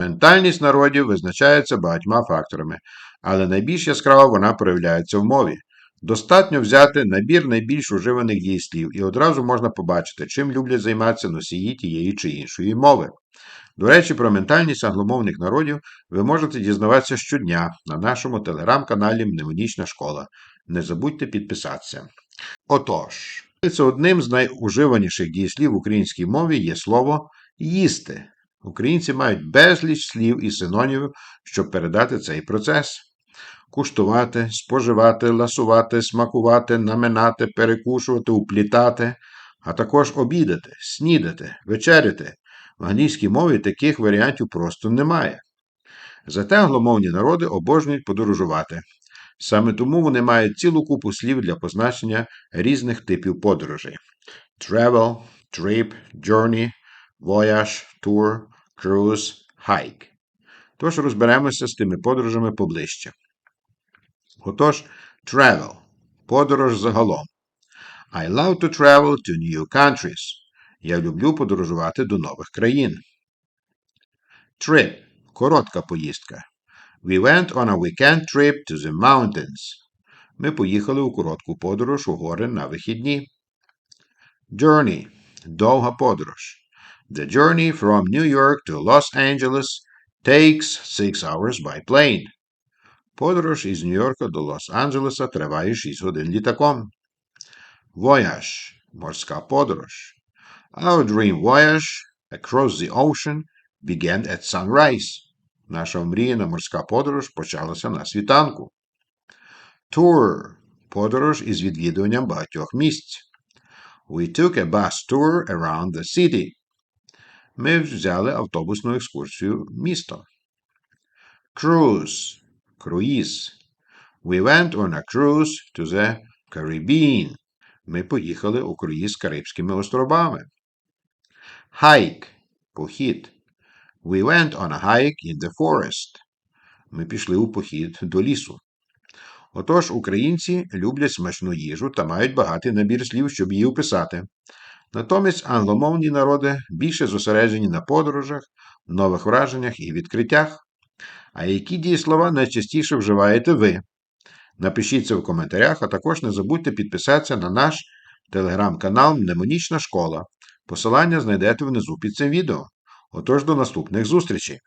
Ментальність народів визначається багатьма факторами, але найбільш яскраво вона проявляється в мові. Достатньо взяти набір найбільш уживаних дієслів, і одразу можна побачити, чим люблять займатися носії тієї чи іншої мови. До речі, про ментальність англомовних народів ви можете дізнаватися щодня на нашому телеграм-каналі Мнемонічна школа. Не забудьте підписатися. Отож, це одним з найуживаніших дієслів в українській мові є слово їсти. Українці мають безліч слів і синонімів, щоб передати цей процес. Куштувати, споживати, ласувати, смакувати, наминати, перекушувати, уплітати, а також обідати, снідати, вечеряти. В англійській мові таких варіантів просто немає. Зате англомовні народи обожнюють подорожувати. Саме тому вони мають цілу купу слів для позначення різних типів подорожей: travel, trip, journey, voyage, tour, cruise, hike. Тож розберемося з тими подорожами поближче. Отож, travel подорож загалом. I love to travel to new countries. Я люблю подорожувати до нових країн. Trip коротка поїздка. We went on a weekend trip to the mountains. Ми поїхали у коротку подорож у гори на вихідні. Journey довга подорож. The journey from New York to Los Angeles takes six hours by plane. Подорож із Нью-Йорка до Лос-Анджелеса триває 6 годин літаком. Voyage морська подорож. Our dream voyage across the ocean began at sunrise. Наша омріяна морська подорож почалася на світанку. Tour подорож із відвідуванням багатьох місць. We took a bus tour around the city. Ми взяли автобусну екскурсію місто. Cruise круїз. We went on a cruise to the Caribbean. Ми поїхали у круїз Карибськими островами. Hike похід. We went on a hike in the forest. Ми пішли у похід до лісу. Отож, українці люблять смачну їжу та мають багатий набір слів, щоб її описати. Натомість англомовні народи більше зосереджені на подорожах, нових враженнях і відкриттях. А які дієслова найчастіше вживаєте ви? Напишіть це в коментарях, а також не забудьте підписатися на наш телеграм-канал Мнемонічна школа. Посилання знайдете внизу під цим відео. Отож, до наступних зустрічей!